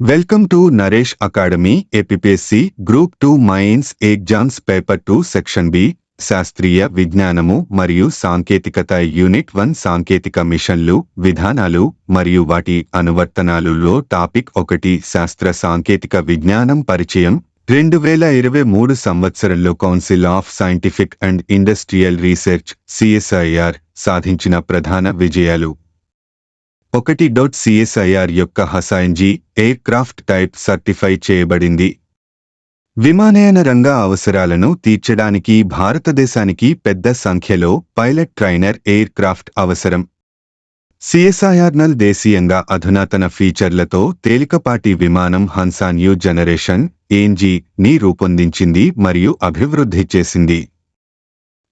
Welcome to Naresh academy APSC group two mains exams paper two section B శాస్త్రీయ విజ్ఞానము మరియు సాంకేతికత unit one సాంకేతిక మిషన్లు విధానాలు మరియు వాటి అనువర్తనాలులో టాపిక్ ఒకటి శాస్త్ర సాంకేతిక విజ్ఞానం పరిచయం రెండు వేల ఇరవై మూడు సంవత్సరంలో council of scientific and industrial research CSIR సాధించిన ప్రధాన విజయాలు ఒకటి డాట్ సిఎస్ఐఆర్ యొక్క హసాయంజీ ఎయిర్ క్రాఫ్ట్ టైప్ సర్టిఫై చేయబడింది. విమానయాన రంగ అవసరాలను తీర్చడానికి భారతదేశానికి పెద్ద సంఖ్యలో పైలట్ ట్రైనర్ ఎయిర్ క్రాఫ్ట్ అవసరం సిఎస్ఐఆర్నల్ దేశీయంగా అధునాతన ఫీచర్లతో తేలికపాటి విమానం హన్సా న్యూ జనరేషన్ ఏంజీ ని రూపొందించింది మరియు అభివృద్ధి చేసింది.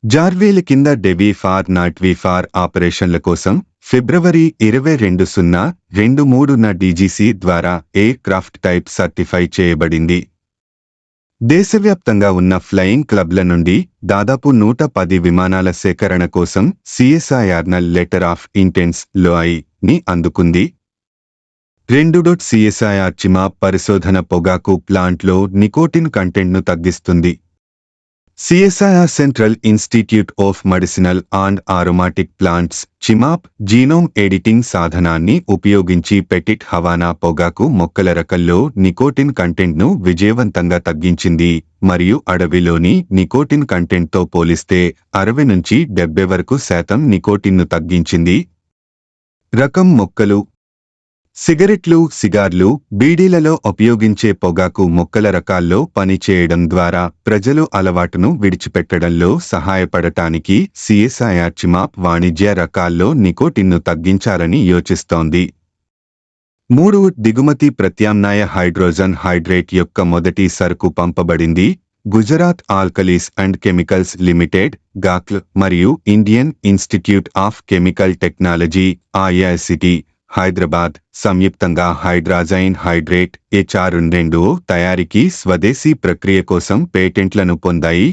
జార్వేల కింద డెవీ ఫార్ నాట్వీ ఫార్ ఆపరేషన్ల కోసం ఫిబ్రవరి ఇరవై రెండు సున్నా రెండు మూడున డీజీసీ ద్వారా ఎయిర్ క్రాఫ్ట్ టైప్ సర్టిఫై చేయబడింది? దేశవ్యాప్తంగా ఉన్న ఫ్లయింగ్ క్లబ్ల నుండి దాదాపు నూట పది విమానాల సేకరణ కోసం CSIR NAL letter of intent LOI ని అందుకుంది. రెండు డొట్ సిఎస్ఐఆర్ చిమా పరిశోధన పొగాకు ప్లాంట్లో నికోటిన్ కంటెంట్ను తగ్గిస్తుంది. CSIR central institute of medicinal and aromatic plants CIMAP genome editing సాధనాన్ని ఉపయోగించి పెటిట్ హవానా పొగాకు మొక్కల రకల్లో నికోటిన్ కంటెంట్ను విజయవంతంగా తగ్గించింది. మరియు అడవిలోని నికోటిన్ కంటెంట్తో పోలిస్తే అరవై నుంచి డెబ్బై వరకు శాతం నికోటిన్ను తగ్గించింది. రకం మొక్కలు సిగరెట్లు సిగార్లు బీడీలలో ఉపయోగించే పొగాకు మొక్కల రకాల్లో పనిచేయడం ద్వారా ప్రజలు అలవాటును విడిచిపెట్టడంలో సహాయపడటానికి సిఎస్ఐఆర్ చిమాప్ వాణిజ్య రకాల్లో నికోటిన్ను తగ్గించాలని యోచిస్తోంది. మూడు దిగుమతి ప్రత్యామ్నాయ హైడ్రోజన్ హైడ్రేట్ యొక్క మొదటి సరుకు పంపబడింది. Gujarat alkalis and chemicals limited GACL మరియు Indian institute of chemical technology IICT Hyderabad సంయుక్తంగా హైడ్రాజైన్ హైడ్రేట్ హెచ్ఆర్ రెండు తయారీకి స్వదేశీ ప్రక్రియ కోసం పేటెంట్లను పొందాయి.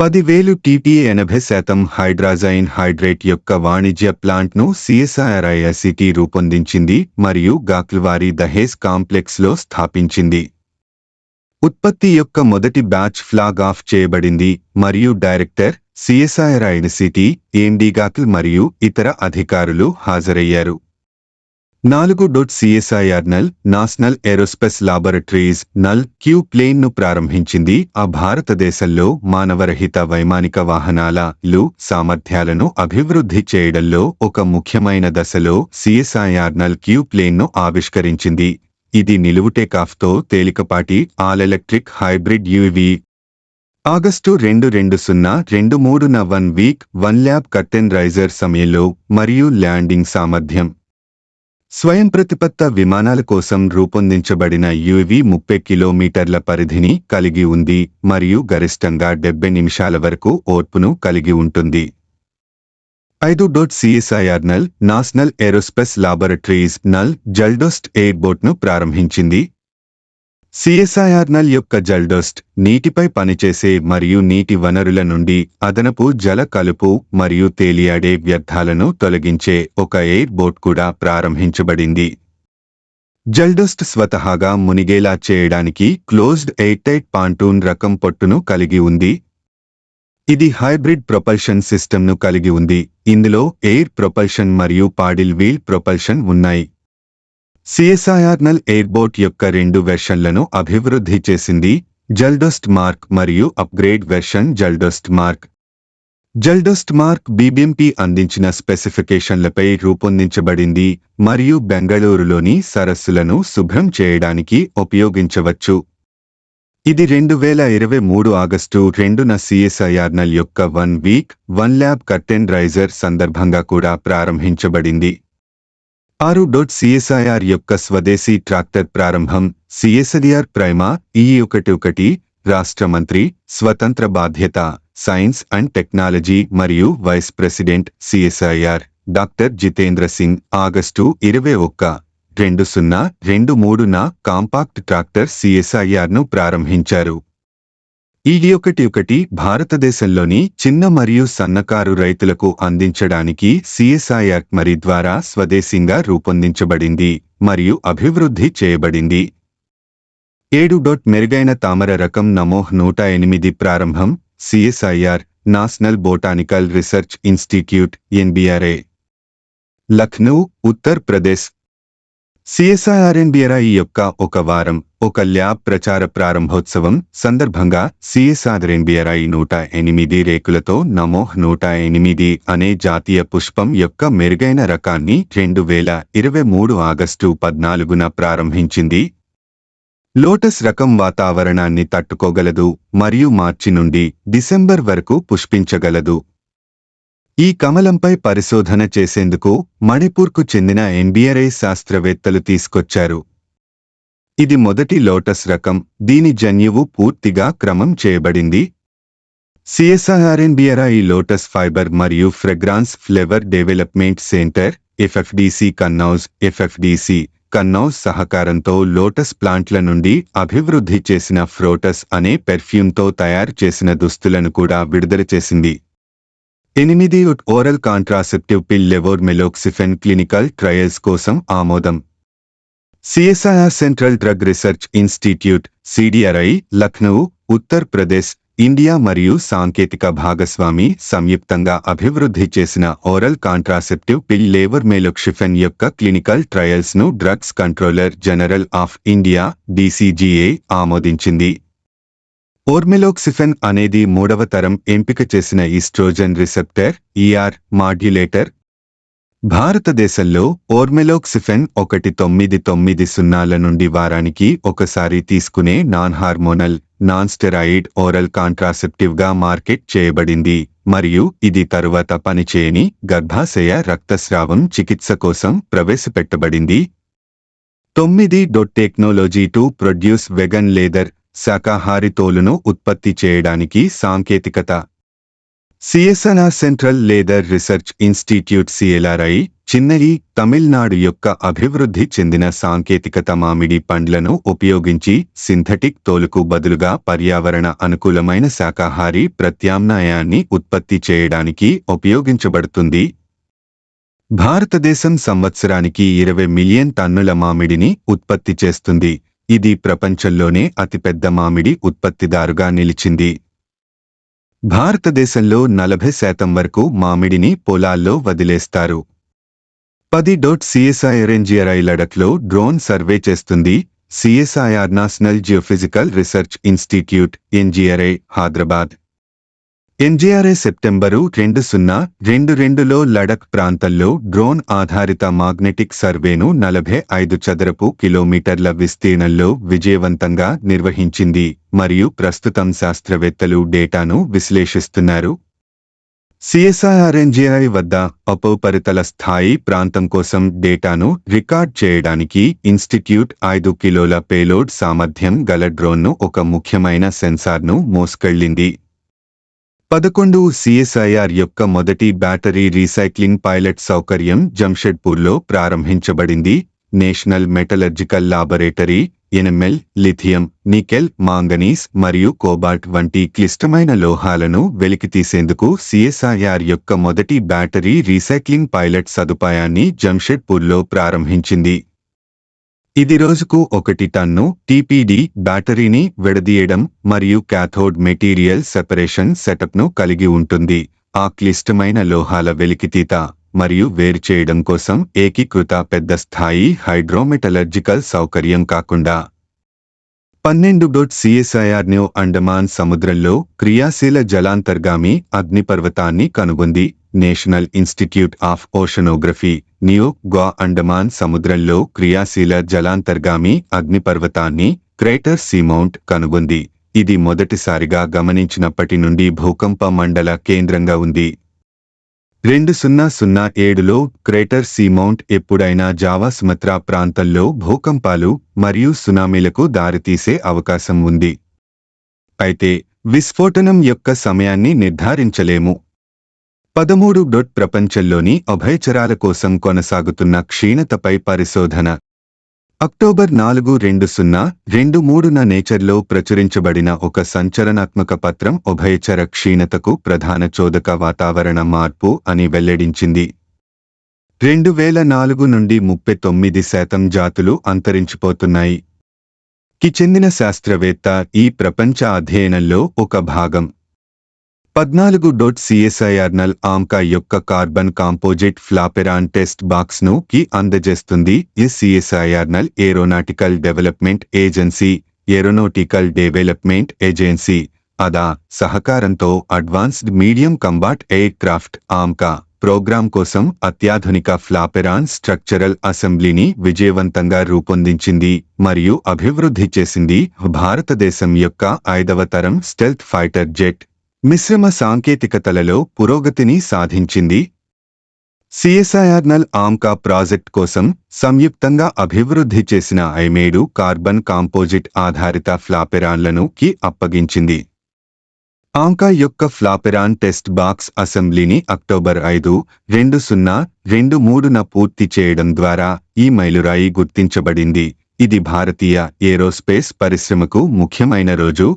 పదివేలు టీపీఏ ఎనభై శాతం హైడ్రాజైన్ హైడ్రేట్ యొక్క వాణిజ్య ప్లాంట్ను సిఎస్ఐఆర్ఐఎస్సిటి రూపొందించింది మరియు గాక్ల్వారి దహేజ్ కాంప్లెక్స్లో స్థాపించింది. ఉత్పత్తి యొక్క మొదటి బ్యాచ్ ఫ్లాగ్ ఆఫ్ చేయబడింది మరియు డైరెక్టర్ సిఎస్ఐఆర్ఐఎన్సిటీ ఎండి గాక్ల్ మరియు ఇతర అధికారులు హాజరయ్యారు. నాలుగు dot CSIR NAL national aerospace laboratories NAL Q ప్లేన్ను ప్రారంభించింది ఆ భారతదేశంలో మానవరహిత వైమానిక వాహనాల లు సామర్థ్యాలను అభివృద్ధి చేయడంలో ఒక ముఖ్యమైన దశలో సిఎస్ఐఆర్ నల్ క్యూ ప్లేన్ను ఆవిష్కరించింది. ఇది నిలువు టేకాఫ్తో తేలికపాటి all electric hybrid UV August రెండు రెండు సున్నా రెండు మూడున one week one lab curtain raiser సమయంలో మరియు ల్యాండింగ్ సామర్థ్యం. స్వయం ప్రతిపత్త విమానాల కోసం రూపొందించబడిన యువి ముప్పై కిలోమీటర్ల పరిధిని కలిగి ఉంది మరియు గరిష్టంగా డెబ్బై నిమిషాల వరకు ఓర్పును కలిగి ఉంటుంది. ఐదు dot CSIR NAL national aerospace laboratories NAL Jaldost ఎయిర్బోట్ను ప్రారంభించింది. సిఎస్ఐఆర్ నల్ యొక్క జల్డోస్ట్ నీటిపై పనిచేసే మరియు నీటి వనరుల నుండి అదనపు జల కలుపు మరియు తేలియాడే వ్యర్థాలను తొలగించే ఒక ఎయిర్ బోట్ కూడా ప్రారంభించబడింది. జల్డోస్ట్ స్వతహాగా మునిగేలా చేయడానికి క్లోజ్డ్ ఎయిర్టైట్ పాంటూన్ రకం పొట్టును కలిగి ఉంది. ఇది హైబ్రిడ్ ప్రొపల్షన్ సిస్టమ్ను కలిగి ఉంది. ఇందులో ఎయిర్ ప్రొపల్షన్ మరియు పాడిల్ వీల్ ప్రొపల్షన్ ఉన్నాయి. సిఎస్ఐఆర్నల్ ఎయిర్బోట్ యొక్క రెండు వెర్షన్లను అభివృద్ధి చేసింది జల్డోస్ట్ మార్క్ మరియు upgrade version Jaldost mark. Jaldost mark BBMP అందించిన స్పెసిఫికేషన్లపై రూపొందించబడింది మరియు బెంగళూరులోని సరస్సులను శుభ్రం చేయడానికి ఉపయోగించవచ్చు. ఇది రెండు వేల ఇరవై మూడు ఆగస్టు రెండున సిఎస్ఐఆర్నల్ యొక్క one week one lab curtain raiser సందర్భంగా కూడా ప్రారంభించబడింది. ఆరు డొట్ సిఎస్ఐఆర్ యొక్క స్వదేశీ ట్రాక్టర్ ప్రారంభం సిఎస్ఐఆర్ ప్రైమా ఈ ఒకటి ఒకటి రాష్ట్ర మంత్రి స్వతంత్ర బాధ్యత సైన్స్ అండ్ టెక్నాలజీ మరియు vice president CSIR doctor Jitendra Singh August ఇరవై ఒక్క రెండు సున్నా రెండు మూడున కాంపాక్ట్ ట్రాక్టర్ సిఎస్ఐఆర్ను ప్రారంభించారు. ఈ ఒకటి ఒకటి భారతదేశంలోని చిన్న మరియు సన్నకారు రైతులకు అందించడానికి సిఎస్ఐఆర్ మరి ద్వారా స్వదేశీంగా రూపొందించబడింది మరియు అభివృద్ధి చేయబడింది. ఏడు డొట్ మెరుగైన తామర రకం నమోహ్ నూట ఎనిమిది ప్రారంభం CSIR national botanical research institute NBRA. Lucknow Uttar Pradesh. CSIR NBRI యొక్క ఒక వారం ఒక ల్యాబ్ ప్రచార ప్రారంభోత్సవం సందర్భంగా సిఎస్ఆర్ఎన్బిఆర్ఐ నూట ఎనిమిది రేకులతో నమోహ్ నూట ఎనిమిది అనే జాతీయ పుష్పం యొక్క మెరుగైన రకాన్ని రెండు వేల ఇరవై మూడు ఆగస్టు పద్నాలుగున ప్రారంభించింది. లోటస్ రకం వాతావరణాన్ని తట్టుకోగలదు మరియు మార్చి నుండి డిసెంబర్ వరకు పుష్పించగలదు. ఈ కమలంపై పరిశోధన చేసేందుకు మణిపూర్కు చెందిన ఎన్బిఆర్ఐ శాస్త్రవేత్తలు తీసుకొచ్చారు. ఇది మొదటి లోటస్ రకం. దీని జన్యువు పూర్తిగా క్రమం చేయబడింది. సిఎస్ఆర్ఎన్బిఆర్ఐ లోటస్ ఫైబర్ మరియు fragrance flavour development centre FFDC Kannauj FFDC Kannauj సహకారంతో లోటస్ ప్లాంట్ల నుండి అభివృద్ధి చేసిన ఫ్రోటస్ అనే పెర్ఫ్యూమ్తో తయారు చేసిన దుస్తులను కూడా విడుదల చేసింది. ఎనిమిది ఓరల్ కాంట్రాసెప్టివ్ పిల్ లెవోర్ మెలోక్సిఫెన్ క్లినికల్ ట్రయల్స్ కోసం ఆమోదం. CSIR central drug research institute CDRI Lucknow Uttar Pradesh India మరియు సాంకేతిక భాగస్వామి సంయుక్తంగా అభివృద్ధి చేసిన ఓరల్ కాంట్రాసెప్టివ్ పిల్ లేవర్ మెలోక్సిఫెన్ యొక్క clinical ట్రయల్స్ను drugs controller general of India DCGA ఆమోదించింది. ఓర్మెలోక్సిఫెన్ అనేది మూడవ తరం ఎంపిక చేసిన ఈస్ట్రోజన్ రిసెప్టర్ ఈఆర్ మాడ్యులేటర్. భారతదేశంలో ఓర్మెలోక్సిఫెన్ ఒకటి తొమ్మిది తొమ్మిది సున్నాల నుండి వారానికి ఒకసారి తీసుకునే non hormonal non steroid oral కాంట్రాసెప్టివ్గా market చేయబడింది మరియు ఇది తరువాత పనిచేయని గర్భాశయ రక్తస్రావం చికిత్స కోసం ప్రవేశపెట్టబడింది. తొమ్మిది dot technology to produce vegan leather శాకాహారి తోలును ఉత్పత్తి చేయడానికి సాంకేతికత. CSNR central leather research institute CLRI Chennai Tamil Nadu యొక్క అభివృద్ధి చెందిన సాంకేతికత మామిడి పండ్లను ఉపయోగించి సింథటిక్ తోలుకు బదులుగా పర్యావరణ అనుకూలమైన శాకాహారి ప్రత్యామ్నాయాన్ని ఉత్పత్తి చేయడానికి ఉపయోగించబడుతుంది. భారతదేశం సంవత్సరానికి ఇరవై మిలియన్ టన్నుల మామిడిని ఉత్పత్తి చేస్తుంది. ఇది ప్రపంచంలోనే అతిపెద్ద మామిడి ఉత్పత్తిదారుగా నిలిచింది. భారతదేశంలో నలభై శాతం వరకు మామిడిని పొలాల్లో వదిలేస్తారు. పది డోట్ సిఎస్ఐఆర్ ఎన్జిఆర్ఐ లడఖ్లో డ్రోన్ సర్వే చేస్తుంది. CSIR national geophysical research institute NGRI Hyderabad. NGRA September రెండు సున్నా రెండు రెండులో లడక్ ప్రాంతంలో డ్రోన్ ఆధారిత మాగ్నెటిక్ సర్వేను నలభై ఐదు చదరపు కిలోమీటర్ల విస్తీర్ణంలో విజయవంతంగా నిర్వహించింది మరియు ప్రస్తుతం శాస్త్రవేత్తలు డేటాను విశ్లేషిస్తున్నారు. సిఎస్ఐఆర్ఎన్జిఐ వద్ద అపోపరితల స్థాయి ప్రాంతం కోసం డేటాను రికార్డ్ చేయడానికి ఇన్స్టిట్యూట్ ఐదు కిలోల పేలోడ్ సామర్థ్యం గల డ్రోన్ను ఒక ముఖ్యమైన సెన్సార్ను మోసుకెళ్ళింది పదకొండు సిఎస్ఐఆర్ యొక్క మొదటి బ్యాటరీ రీసైక్లింగ్ పైలట్ సౌకర్యం జంషెడ్పూర్లో ప్రారంభించబడింది. National metallurgical laboratory NML lithium nickel manganese మరియు కోబాల్ట్ వంటి క్లిష్టమైన లోహాలను వెలికితీసేందుకు సిఎస్ఐఆర్ యొక్క మొదటి బ్యాటరీ రీసైక్లింగ్ పైలట్ సదుపాయాన్ని జంషెడ్పూర్లో ప్రారంభించింది. ఇది రోజుకు ఒకటి టన్ను టీపీడీ బ్యాటరీని విడదీయడం మరియు క్యాథోడ్ మెటీరియల్ సెపరేషన్ సెటప్ను కలిగి ఉంటుంది. ఆ క్లిష్టమైన లోహాల వెలికితీత మరియు వేరు చేయడం కోసం ఏకీకృత పెద్ద స్థాయి హైడ్రోమెటలర్జికల్ సౌకర్యం కాకుండా పన్నెండు డోట్ సిఎస్ఐఆర్ న్యూ అండమాన్ సముద్రంలో క్రియాశీల జలాంతర్గామి అగ్నిపర్వతాన్ని కనుగొంది. National institute of oceanography new go Andaman సముద్రంలో క్రియాశీల జలాంతర్గామి అగ్నిపర్వతాన్ని క్రేటర్ సీమౌంట్ కనుగొంది. ఇది మొదటిసారిగా గమనించినప్పటి నుండి భూకంప మండల కేంద్రంగా ఉంది. రెండు సున్నా సున్నా ఏడులో క్రేటర్ సీమౌంట్ ఎప్పుడైనా జావా సుమత్రా ప్రాంతంలో భూకంపాలు మరియు సునామీలకు దారితీసే అవకాశం ఉంది. అయితే విస్ఫోటనం యొక్క సమయాన్ని నిర్ధారించలేము. పదమూడు డొట్ ప్రపంచంలోని అభయచరాల కోసం కొనసాగుతున్న క్షీణతపై పరిశోధన. అక్టోబర్ నాలుగు రెండు సున్నా రెండు మూడున నేచర్లో ప్రచురించబడిన ఒక సంచలనాత్మక పత్రం ఉభయచర క్షీణతకు ప్రధాన చోదక వాతావరణ మార్పు అని వెల్లడించింది. రెండు వేల నాలుగు నుండి ముప్పై తొమ్మిది శాతం జాతులు అంతరించిపోతున్నాయి. కి చెందిన శాస్త్రవేత్త ఈ ప్రపంచ అధ్యయనంలో ఒక భాగం. పద్నాలుగు డొట్ సిఎస్ఐఆర్నల్ ఆమ్కా యొక్క కార్బన్ కాంపోజిట్ ఫ్లాపెరాన్ టెస్ట్ బాక్స్ను కి అందజేస్తుంది. ఈ CSIR NAL aeronautical development agency aeronautical development agency ADA సహకారంతో advanced medium combat aircraft AMCA programme కోసం అత్యాధునిక ఫ్లాపెరాన్ స్ట్రక్చరల్ అసెంబ్లీని విజయవంతంగా రూపొందించింది మరియు అభివృద్ధి చేసింది భారతదేశం యొక్క ఐదవ తరం స్టెల్త్ ఫైటర్ జెట్. మిశ్రమ సాంకేతికతలలో పురోగతిని సాధించింది. సిఎస్ఐఆర్నల్ ఆమ్కా ప్రాజెక్ట్ కోసం సంయుక్తంగా అభివృద్ధి చేసిన ఐమేడు కార్బన్ కాంపోజిట్ ఆధారిత ఫ్లాపెరాన్లను కి అప్పగించింది. ఆంకా యొక్క ఫ్లాపెరాన్ టెస్ట్ బాక్స్ అసెంబ్లీని అక్టోబర్ ఐదు రెండు సున్నా రెండు మూడున పూర్తి చేయడం ద్వారా ఈ మైలురాయి గుర్తించబడింది. ఇది భారతీయ ఏరోస్పేస్ పరిశ్రమకు ముఖ్యమైన రోజు.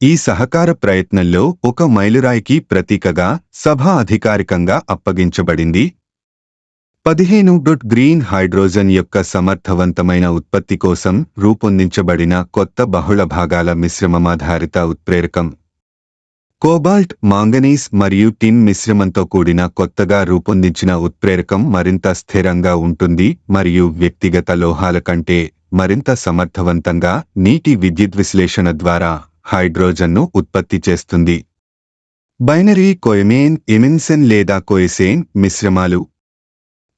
ఈ సహకార ప్రయత్నంలో ఒక మైలురాయికి ప్రతీకగా సభ అధికారికంగా అప్పగించబడింది. పదిహేను డొట్ గ్రీన్ హైడ్రోజన్ యొక్క సమర్థవంతమైన ఉత్పత్తి కోసం రూపొందించబడిన కొత్త బహుళ భాగాల మిశ్రమమాధారిత ఉత్ప్రేరకం. కోబాల్ట్ మాంగనీస్ మరియు టిన్ మిశ్రమంతో కూడిన కొత్తగా రూపొందించిన ఉత్ప్రేరకం మరింత స్థిరంగా ఉంటుంది మరియు వ్యక్తిగత లోహాల కంటే మరింత సమర్థవంతంగా నీటి విద్యుత్ విశ్లేషణ ద్వారా హైడ్రోజన్ను ఉత్పత్తి చేస్తుంది. బైనరీ కొయమేన్ ఇమిన్సెన్ లేదా కోయసేన్ మిశ్రమాలు.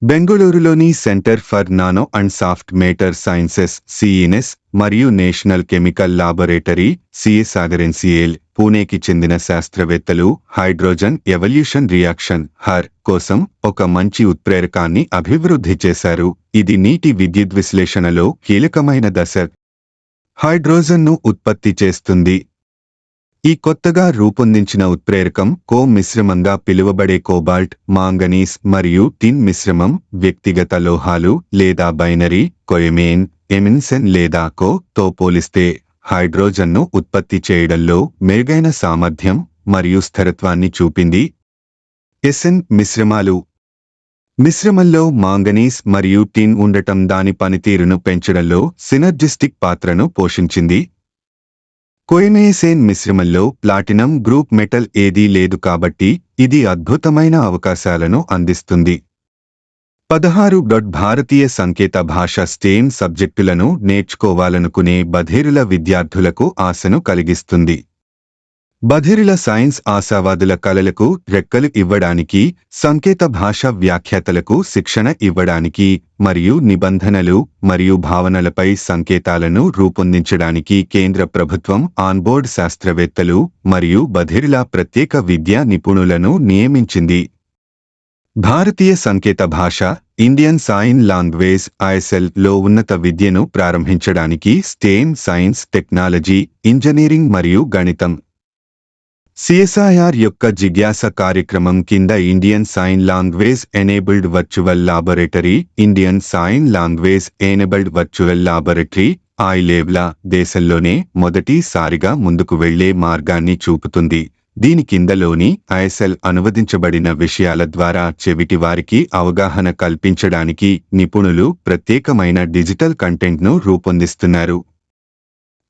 బెంగళూరులోని centre for nano and soft matter sciences CENS మరియు national chemical laboratory CSIR NCL పూణేకి చెందిన శాస్త్రవేత్తలు హైడ్రోజన్ ఎవల్యూషన్ రియాక్షన్ హర్ కోసం ఒక మంచి ఉత్ప్రేరకాన్ని అభివృద్ధి చేశారు. ఇది నీటి విద్యుత్ విశ్లేషణలో కీలకమైన దశ. హైడ్రోజన్ను ఉత్పత్తి చేస్తుంది. ఈ కొత్తగా రూపొందించిన ఉత్ప్రేరకం కో మిశ్రమంగా పిలువబడే కోబాల్ట్ మాంగనీస్ మరియు టిన్ మిశ్రమం వ్యక్తిగత లోహాలు లేదా బైనరీ కొయమేన్ ఎమిన్సెన్ లేదా కో తో పోలిస్తే హైడ్రోజన్ను ఉత్పత్తి చేయడంలో మెరుగైన సామర్థ్యం మరియు స్థిరత్వాన్ని చూపింది. ఎస్ఎన్ మిశ్రమాలు మిశ్రమంలో మాంగనీస్ మరియు టిన్ ఉండటం దాని పనితీరును పెంచడంలో సినర్జిస్టిక్ పాత్రను పోషించింది. కొయినేసేన్ మిశ్రమంలో ప్లాటినం గ్రూప్ మెటల్ ఏదీ లేదు కాబట్టి ఇది అద్భుతమైన అవకాశాలను అందిస్తుంది. పదహారు డొట్ భారతీయ సంకేత భాష స్టేమ్ సబ్జెక్టులను నేర్చుకోవాలనుకునే బధేరుల విద్యార్థులకు ఆశను కలిగిస్తుంది. బధిరిల సైన్స్ ఆశావాదుల కళలకు రెక్కలు ఇవ్వడానికి సంకేత భాష వ్యాఖ్యాతలకు శిక్షణ ఇవ్వడానికి మరియు నిబంధనలు మరియు భావనలపై సంకేతాలను రూపొందించడానికి కేంద్ర ప్రభుత్వం ఆన్బోర్డ్ శాస్త్రవేత్తలు మరియు బధిరిల ప్రత్యేక విద్యా నిపుణులను నియమించింది. భారతీయ సంకేత భాష ఇండియన్ సైన్ లాంగ్వేజ్ ఐఎస్ఎల్లో ఉన్నత విద్యను ప్రారంభించడానికి స్టేమ్ సైన్స్ టెక్నాలజీ ఇంజనీరింగ్ మరియు గణితం సిఎస్ఐఆర్ యొక్క జిజ్ఞాస కార్యక్రమం కింద Indian sign language enabled virtual laboratory Indian sign language enabled virtual laboratory లేవ్లా దేశంలోనే మొదటిసారిగా ముందుకు వెళ్ళే మార్గాన్ని చూపుతుంది. దీని కిందలోని ఐఎస్ఎల్ అనువదించబడిన విషయాల ద్వారా చెవిటి వారికి అవగాహన కల్పించడానికి నిపుణులు ప్రత్యేకమైన డిజిటల్ కంటెంట్ను రూపొందిస్తున్నారు.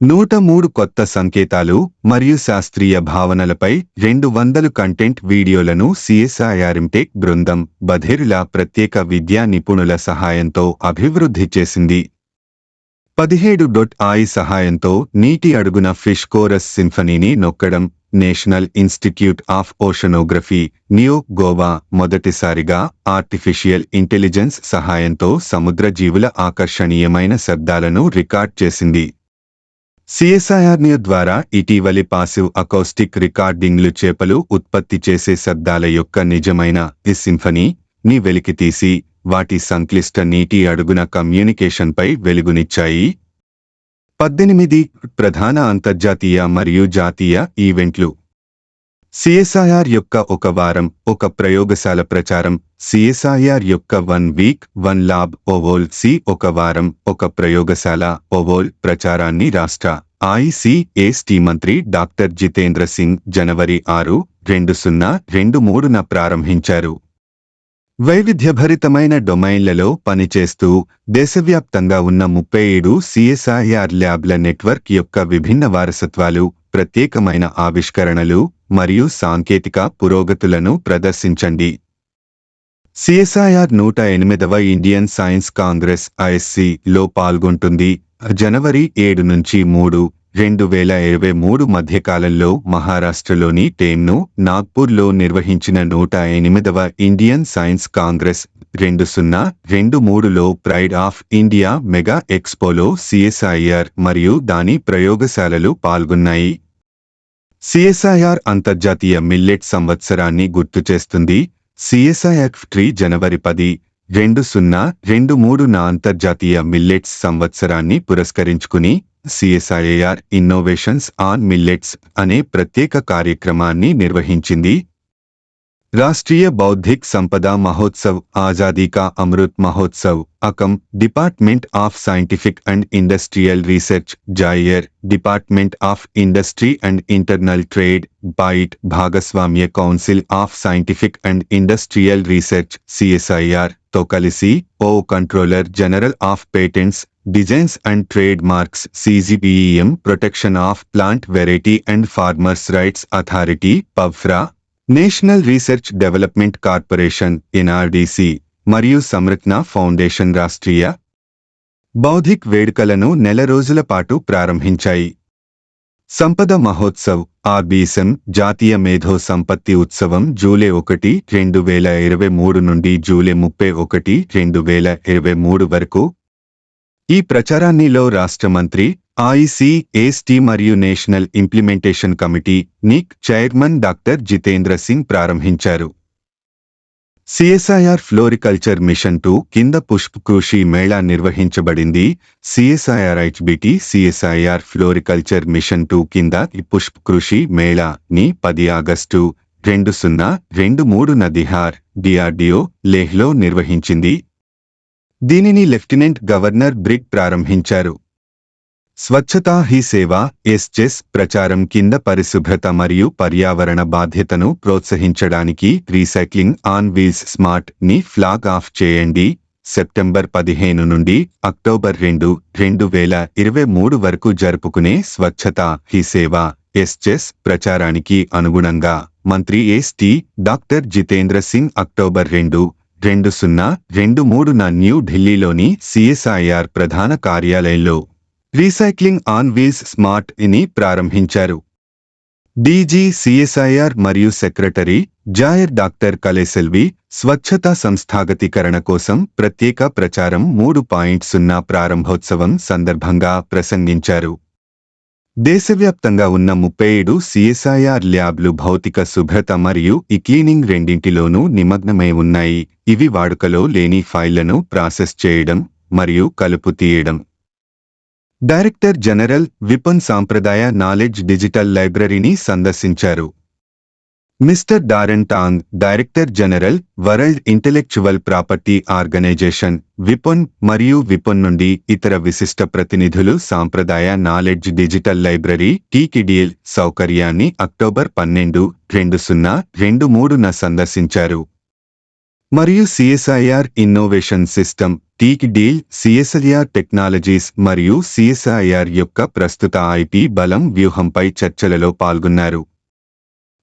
నూట మూడు కొత్త సంకేతాలు మరియు శాస్త్రీయ భావనలపై రెండు వందలు కంటెంట్ వీడియోలను సిఎస్ఐఆర్ఎంటెక్ బృందం బధేరుల ప్రత్యేక విద్యా నిపుణుల సహాయంతో అభివృద్ధి చేసింది. పదిహేడు డొట్ ఐ సహాయంతో నీటి అడుగున ఫిష్ కోరస్ సింఫనీని నొక్కడం national institute of oceanography new Goa మొదటిసారిగా ఆర్టిఫిషియల్ ఇంటెలిజెన్స్ సహాయంతో సముద్ర జీవుల ఆకర్షణీయమైన శబ్దాలను రికార్డ్ చేసింది. సిఎస్ఐఆర్నియో ద్వారా ఇటీవలి పాసివ్ అకౌస్టిక్ రికార్డింగ్లు చేపలు ఉత్పత్తి చేసే శబ్దాల యొక్క నిజమైన సింఫనీ ని వెలికితీసి వాటి సంక్లిష్ట నీటి అడుగున కమ్యూనికేషన్పై వెలుగునిచ్చాయి. పద్దెనిమిది ప్రధాన అంతర్జాతీయ మరియు జాతీయ ఈవెంట్లు సిఎస్ఐఆర్ యొక్క ఒక వారం ఒక ప్రయోగశాల ప్రచారం సిఎస్ఐఆర్ యొక్క వన్ వీక్ వన్ లాబ్ ఓవోల్ సి ఒక వారం ఒక ప్రయోగశాల ఓవోల్ ప్రచారాన్ని రాష్ట్ర ఐసిఎస్టి మంత్రి డాక్టర్ జితేంద్ర సింగ్ జనవరి ఆరు రెండు సున్నా రెండు మూడున ప్రారంభించారు. వైవిధ్యభరితమైన డొమైన్లలో పనిచేస్తూ దేశవ్యాప్తంగా ఉన్న ముప్పై ఏడు సిఎస్ఐఆర్ ల్యాబ్ల నెట్వర్క్ యొక్క విభిన్న వారసత్వాలు ప్రత్యేకమైన ఆవిష్కరణలు మరియు సాంకేతిక పురోగతులను ప్రదర్శించండి. సిఎస్ఐఆర్ నూట ఎనిమిదవ ఇండియన్ సైన్స్ కాంగ్రెస్ ఐఎస్సిలో పాల్గొంటుంది. జనవరి ఏడు నుంచి మూడు రెండు వేల ఇరవై మూడు మధ్యకాలంలో మహారాష్ట్రలోని టేమ్ను నాగ్పూర్లో నిర్వహించిన నూట ఎనిమిదవ ఇండియన్ సైన్స్ కాంగ్రెస్ రెండు సున్నా రెండు మూడులో ప్రైడ్ ఆఫ్ ఇండియా మెగా ఎక్స్పోలో సిఎస్ఐఆర్ మరియు దాని ప్రయోగశాలలు పాల్గొన్నాయి. సిఎస్ఐఆర్ అంతర్జాతీయ మిల్లెట్ సంవత్సరాన్ని గుర్తు చేస్తుంది. సిఎస్ఐఎఫ్ ట్రీ జనవరి పది రెండు సున్నా రెండు మూడున అంతర్జాతీయ మిల్లెట్స్ సంవత్సరాన్ని పురస్కరించుకుని సిఎస్ఐఆర్ ఇన్నోవేషన్స్ ఆన్ మిల్లెట్స్ అనే ప్రత్యేక కార్యక్రమాన్ని నిర్వహించింది. రాష్ట్రీయ బౌద్ధిక్ సంపద Mahotsav Azadi ka Amrit Mahotsav అకం department of scientific and industrial research జాయర్ department of industry and internal trade byte భాగస్వామ్య council of scientific and industrial research సిఎస్ఐఆర్తో కలిసి ఓ controller general of patents designs and trade marks సిజిబిఈఎం protection of plant variety and farmers rights authority పవ్ఫ్రా national research development corporation NRDC మరియు సంరక్షణ foundation Rashtriya బౌద్ధిక్ వేడుకలను నెల రోజుల పాటు ప్రారంభించాయి. సంపద మహోత్సవ్ ఆర్బీఎస్ఎం జాతీయ మేధో సంపత్తి ఉత్సవం జూలై ఒకటి రెండు వేల ఇరవై మూడు నుండి జూలై ముప్పై ఒకటి రెండు వేల ఇరవై మూడు వరకు ఈ ప్రచారాన్నిలో రాష్ట్ర మంత్రి ఐసిఎస్టీ మరియు national implementation committee NIC chairman doctor Jitendra Singh ప్రారంభించారు. సిఎస్ఐఆర్ ఫ్లోరికల్చర్ మిషన్ టూ కింద పుష్ప కృషి Mela నిర్వహించబడింది. CSIR HBT CSIR floriculture mission two కింద ఈ కృషి మేళా ని పది ఆగస్టు రెండు సున్నా రెండు మూడు నదిహార్ డిఆర్డిఓ లేహ్లో నిర్వహించింది. దీనిని లెఫ్టినెంట్ గవర్నర్ బ్రిగ్ ప్రారంభించారు. స్వచ్ఛతా హీ సేవ ఎస్చెస్ ప్రచారం కింద పరిశుభ్రత మరియు పర్యావరణ బాధ్యతను ప్రోత్సహించడానికి రీసైక్లింగ్ ఆన్ వీల్స్ స్మార్ట్ని ఫ్లాగ్ ఆఫ్ చేయండి. సెప్టెంబర్ పదిహేను నుండి అక్టోబర్ రెండు రెండు వేల ఇరవై మూడు వరకు జరుపుకునే స్వచ్ఛతా హీ సేవ ఎస్చెస్ ప్రచారానికి అనుగుణంగా మంత్రి ST doctor Jitendra Singh October రెండు రెండు సున్నా రెండు మూడున న్యూ ఢిల్లీలోని సిఎస్ఐఆర్ ప్రధాన కార్యాలయంలో రీసైక్లింగ్ ఆన్ వీల్స్ స్మార్ట్ ఇని ప్రారంభించారు. డీజీ సిఎస్ఐఆర్ మరియు సెక్రటరీ జాయర్ డాక్టర్ కలేసెల్వి స్వచ్ఛతా సంస్థాగతీకరణ కోసం ప్రత్యేక ప్రచారం మూడు పాయింట్ సున్నా ప్రారంభోత్సవం సందర్భంగా ప్రసంగించారు. దేశవ్యాప్తంగా ఉన్న ముప్పై ఏడు సిఎస్ఐఆర్ ల్యాబ్లు భౌతిక శుభ్రత మరియు ఈ క్లీనింగ్ రెండింటిలోనూ నిమగ్నమై ఉన్నాయి. ఇవి వాడుకలో లేని ఫైళ్ళను ప్రాసెస్ చేయడం మరియు కలుపు తీయడం. డైరెక్టర్ జనరల్ విపన్ సాంప్రదాయ నాలెడ్జ్ డిజిటల్ లైబ్రరీని సందర్శించారు. Mister Daren Tang director general world intellectual property organisation weapon మరియు విపన్ నుండి ఇతర విశిష్ట ప్రతినిధులు సాంప్రదాయ నాలెడ్జ్ డిజిటల్ లైబ్రరీ టీకిడిఎల్ సౌకర్యాన్ని అక్టోబర్ పన్నెండు రెండు సున్నా రెండు మూడున సందర్శించారు. మరియు CSIR innovation system teak deal CSIR technologies మరియు సిఎస్ఐఆర్ యొక్క ప్రస్తుత ఐపి బలం వ్యూహంపై చర్చలలో పాల్గొన్నారు.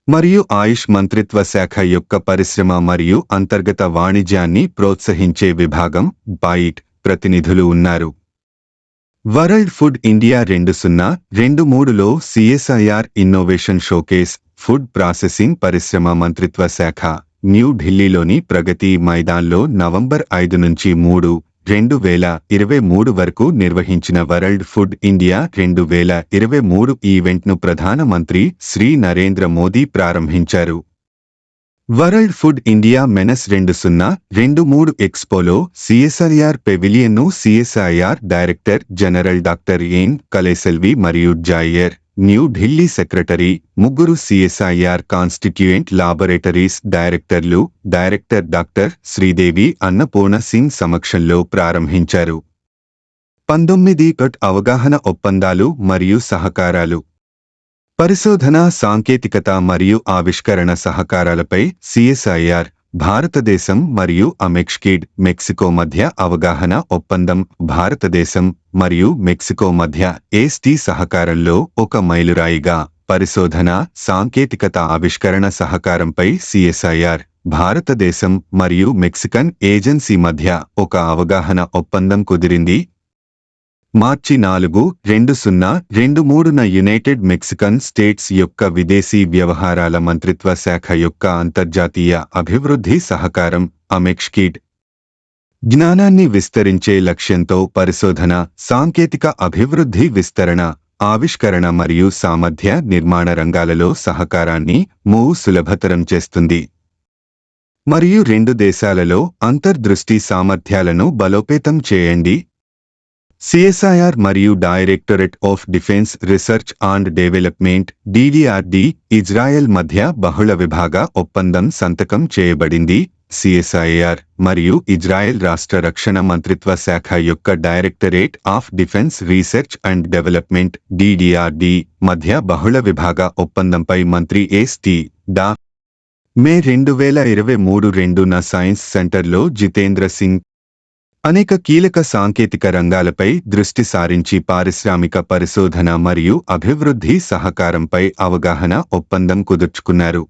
మరియు ఆయుష్ మంత్రిత్వ శాఖ యొక్క పరిశ్రమ మరియు అంతర్గత వాణిజ్యాన్ని ప్రోత్సహించే విభాగం బైట్ ప్రతినిధులు ఉన్నారు. వరల్డ్ ఫుడ్ ఇండియా రెండు సున్నా రెండు మూడులో CSIR innovation showcase food processing పరిశ్రమ మంత్రిత్వ శాఖ. న్యూఢిల్లీలోని ప్రగతి మైదాన్లో నవంబర్ ఐదు నుంచి మూడు రెండు వేల ఇరవై మూడు వరకు నిర్వహించిన వరల్డ్ ఫుడ్ ఇండియా రెండు వేల ఇరవై మూడు ఈవెంట్ను ప్రధానమంత్రి శ్రీ నరేంద్ర మోదీ ప్రారంభించారు. వరల్డ్ ఫుడ్ ఇండియా మెనస్ రెండు సున్నా రెండు మూడు ఎక్స్పోలో CSIR పెవిలియన్ను CSIR director general doctor N Kalaiselvi మరియు జాయర్ న్యూ ఢిల్లీ సెక్రటరీ ముగ్గురు సిఎస్ఐఆర్ కాన్స్టిట్యూయెంట్ లాబొరేటరీస్ డైరెక్టర్లు డైరెక్టర్ డాక్టర్ శ్రీదేవి అన్నపూర్ణ సింగ్ సమక్షంలో ప్రారంభించారు. పంతొమ్మిది కట్ అవగాహన ఒప్పందాలు మరియు సహకారాలు. పరిశోధన సాంకేతికత మరియు ఆవిష్కరణ సహకారాలపై సిఎస్ఐఆర్ భారతదేశం మరియు అమెక్స్కిడ్ మెక్సికో మధ్య అవగాహన ఒప్పందం భారతదేశం మరియు మెక్సికో మధ్య ఏస్టీ సహకారంలో ఒక మైలురాయిగా పరిశోధన సాంకేతికత ఆవిష్కరణ సహకారంపై సిఎస్ఐఆర్ భారతదేశం మరియు మెక్సికన్ ఏజెన్సీ మధ్య ఒక అవగాహన ఒప్పందం కుదిరింది. మార్చి నాలుగు రెండు సున్నా రెండు మూడున యునైటెడ్ మెక్సికన్ స్టేట్స్ యొక్క విదేశీ వ్యవహారాల మంత్రిత్వ శాఖ యొక్క అంతర్జాతీయ అభివృద్ధి సహకారం అమెక్స్కిడ్ జ్ఞానాన్ని విస్తరించే లక్ష్యంతో పరిశోధన సాంకేతిక అభివృద్ధి విస్తరణ ఆవిష్కరణ మరియు సామర్థ్య నిర్మాణ రంగాలలో సహకారాన్ని మూవ్ సులభతరం చేస్తుంది. మరియు రెండు దేశాలలో అంతర్దృష్టి సామర్థ్యాలను బలోపేతం చేయండి. సిఎస్ఐఆర్ మరియు directorate of defence research and development DDRD Israel మధ్య బహుళ విభాగ ఒప్పందం సంతకం చేయబడింది. సిఎస్ఐఆర్ మరియు ఇజ్రాయెల్ రాష్ట్ర రక్షణ మంత్రిత్వ శాఖ యొక్క directorate of defence research and development DDRD మధ్య బహుళ విభాగ ఒప్పందంపై మంత్రి ఎస్టీ డా. మే రెండు వేల ఇరవై మూడు రెండున సైన్స్ సెంటర్లో జితేంద్ర సింగ్ అనేక కీలక సాంకేతిక రంగాలపై దృష్టి సారించి పారిశ్రామిక పరిశోధన మరియు అభివృద్ధి సహకారంపై అవగాహన ఒప్పందం కుదుర్చుకున్నారు.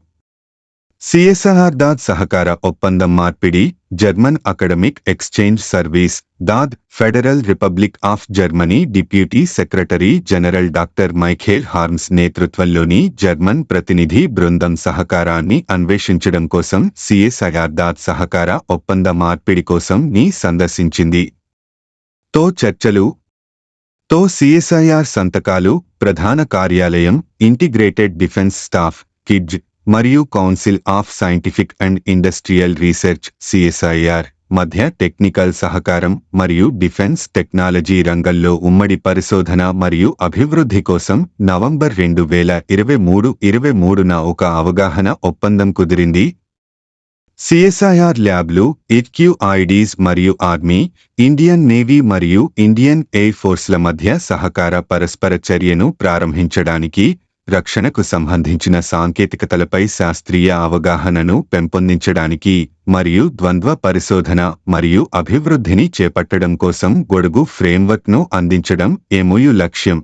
సిఎస్ఆర్ దాద్ సహకార ఒప్పందం మార్పిడి German academic exchange service DAAD federal republic of Germany deputy secretary general doctor Michael Harms నేతృత్వంలోని జర్మన్ ప్రతినిధి బృందం సహకారాన్ని అన్వేషించడం కోసం సిఎస్ఐఆర్ దాద్ సహకార ఒప్పంద మార్పిడి కోసం ని సందర్శించింది. తో చర్చలు. తో సిఎస్ఐఆర్ సంతకాలు ప్రధాన కార్యాలయం ఇంటిగ్రేటెడ్ డిఫెన్స్ స్టాఫ్ కిడ్జ్ మరియు council of scientific and industrial research CSIR మధ్య టెక్నికల్ సహకారం మరియు డిఫెన్స్ టెక్నాలజీ రంగంలో ఉమ్మడి పరిశోధన మరియు అభివృద్ధి కోసం నవంబర్ రెండు వేల ఇరవై మూడు ఇరవై మూడున ఒక అవగాహన ఒప్పందం కుదిరింది. సిఎస్ఐఆర్ ల్యాబ్లు ఇట్క్యూఐడీస్ మరియు ఆర్మీ ఇండియన్ నేవీ మరియు ఇండియన్ ఎయిర్ ఫోర్స్ల మధ్య సహకార పరస్పర చర్యను ప్రారంభించడానికి రక్షణకు సంబంధించిన సాంకేతికతలపై శాస్త్రీయ అవగాహనను పెంపొందించడానికి మరియు ద్వంద్వ పరిశోధన మరియు అభివృద్ధిని చేపట్టడం కోసం గొడుగు ఫ్రేమ్వర్క్ను అందించడం ఏమోయు లక్ష్యం.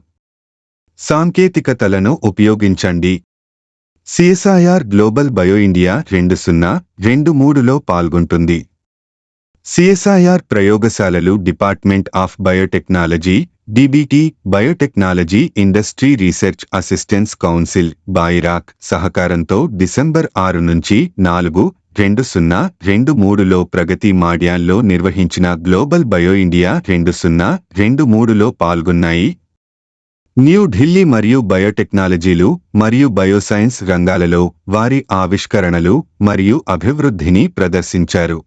సాంకేతికతలను ఉపయోగించండి. సిఎస్ఐఆర్ గ్లోబల్ బయో ఇండియా రెండు సున్నా రెండు మూడులో పాల్గొంటుంది. సిఎస్ఐఆర్ ప్రయోగశాలలు department of biotechnology DBT biotechnology industry research assistance council BIRAC సహకారంతో డిసెంబర్ ఆరు నుంచి నాలుగు రెండు సున్నా రెండు మూడులో ప్రగతి మాడ్యాన్లో నిర్వహించిన గ్లోబల్ బయో ఇండియా రెండు సున్నా రెండు మూడులో పాల్గొన్నాయి. న్యూఢిల్లీ మరియు బయోటెక్నాలజీలు మరియు బయోసైన్స్ రంగాలలో వారి ఆవిష్కరణలు మరియు అభివృద్ధిని ప్రదర్శించారు.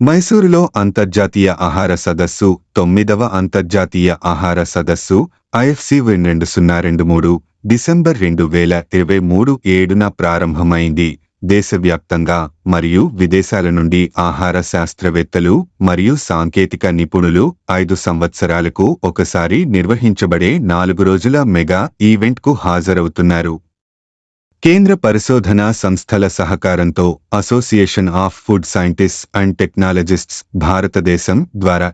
మైసూరులో అంతర్జాతీయ ఆహార సదస్సు తొమ్మిదవ అంతర్జాతీయ ఆహార సదస్సు ఐఎఫ్సి రెండు సున్నా రెండు మూడు డిసెంబర్ రెండు వేల ఇరవై మూడు ఏడున ప్రారంభమైంది. దేశవ్యాప్తంగా మరియు విదేశాల నుండి ఆహార శాస్త్రవేత్తలు మరియు సాంకేతిక నిపుణులు ఐదు సంవత్సరాలకు ఒకసారి నిర్వహించబడే నాలుగు రోజుల మెగా ఈవెంట్కు హాజరవుతున్నారు. కేంద్ర పరిశోధనా సంస్థల సహకారంతో association of food scientists and technologists భారతదేశం ద్వారా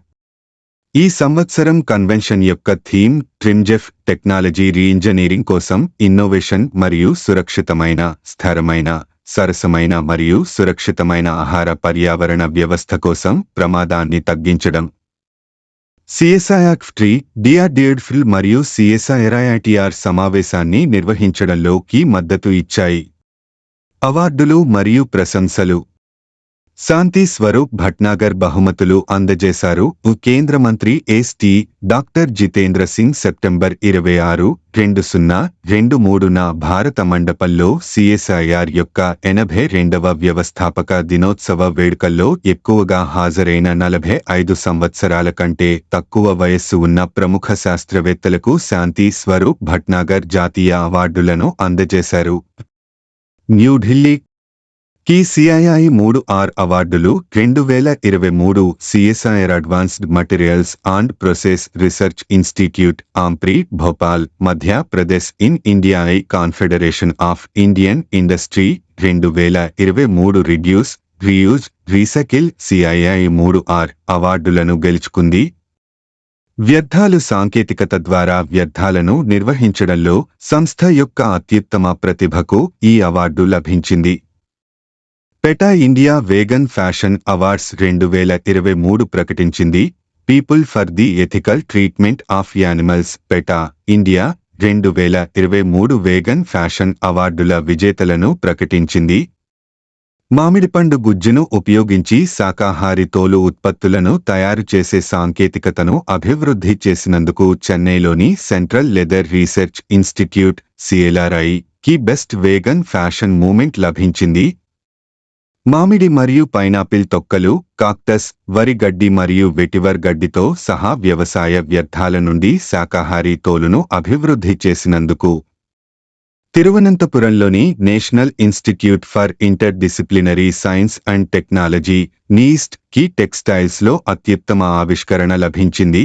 ఈ సంవత్సరం కన్వెన్షన్ యొక్క థీమ్ ట్రిమ్జెఫ్ టెక్నాలజీ రీఇంజనీరింగ్ కోసం ఇన్నోవేషన్ మరియు సురక్షితమైన స్థిరమైన సరసమైన మరియు సురక్షితమైన ఆహార పర్యావరణ వ్యవస్థ కోసం ప్రమాదాన్ని తగ్గించడం. సిఎస్ఐఆక్ ట్రీ డిఆర్డిఎడ్ఫిల్ మరియు సిఎస్ఐఆర్ఐఐటిఆర్ సమావేశాన్ని నిర్వహించడంలో కీ మద్దతు ఇచ్చాయి. అవార్డులు మరియు ప్రశంసలు. శాంతి స్వరూప్ భట్నాగర్ బహుమతులు అందజేశారు. కేంద్ర మంత్రి ST doctor Jitendra Singh September ఇరవై ఆరు రెండు సున్నా రెండు మూడున భారత మండపంలో సిఎస్ఐఆర్ యొక్క ఎనభై రెండవ వ్యవస్థాపక దినోత్సవ వేడుకల్లో ఎక్కువగా హాజరైన నలభై ఐదు సంవత్సరాల కంటే తక్కువ వయస్సు ఉన్న ప్రముఖ శాస్త్రవేత్తలకు శాంతి స్వరూప్ భట్నాగర్ జాతీయ అవార్డులను అందజేశారు. న్యూఢిల్లీ కి సిఐఐ మూడు ఆర్ అవార్డులు రెండు వేల ఇరవై మూడు CSIR advanced materials and process research institute AMPRI Bhopal Madhya Pradesh in India I confederation of Indian industry రెండు వేల ఇరవై మూడు రిడ్యూస్ రీయూజ్ రీసైకిల్ సిఐఐ మూడు ఆర్ అవార్డులను గెలుచుకుంది. వ్యర్థాలు సాంకేతికత ద్వారా వ్యర్థాలను నిర్వహించడంలో సంస్థ యొక్క అత్యుత్తమ ప్రతిభకు ఈ అవార్డు లభించింది. PETA India vegan fashion awards రెండు వేల ఇరవై మూడు ప్రకటించింది. People for the ethical treatment of animals PETA India రెండు వేల ఇరవై మూడు వేగన్ ఫ్యాషన్ అవార్డుల విజేతలను ప్రకటించింది. మామిడిపండు గుజ్జును ఉపయోగించి శాకాహారి తోలు ఉత్పత్తులను తయారు చేసే సాంకేతికతను అభివృద్ధి చేసినందుకు చెన్నైలోని central leather research institute CLRI కి బెస్ట్ వేగన్ ఫ్యాషన్ మూమెంట్ లభించింది. మామిడి మరియు పైనాపిల్ తొక్కలు కాక్టస్ వరి గడ్డి మరియు వెటివర్ గడ్డితో సహా వ్యవసాయ వ్యర్థాల నుండి శాకాహారీ తోలును అభివృద్ధి చేసినందుకు తిరువనంతపురంలోని national institute for interdisciplinary science and technology నీస్ట్కి టెక్స్టైల్స్లో అత్యుత్తమ ఆవిష్కరణ లభించింది.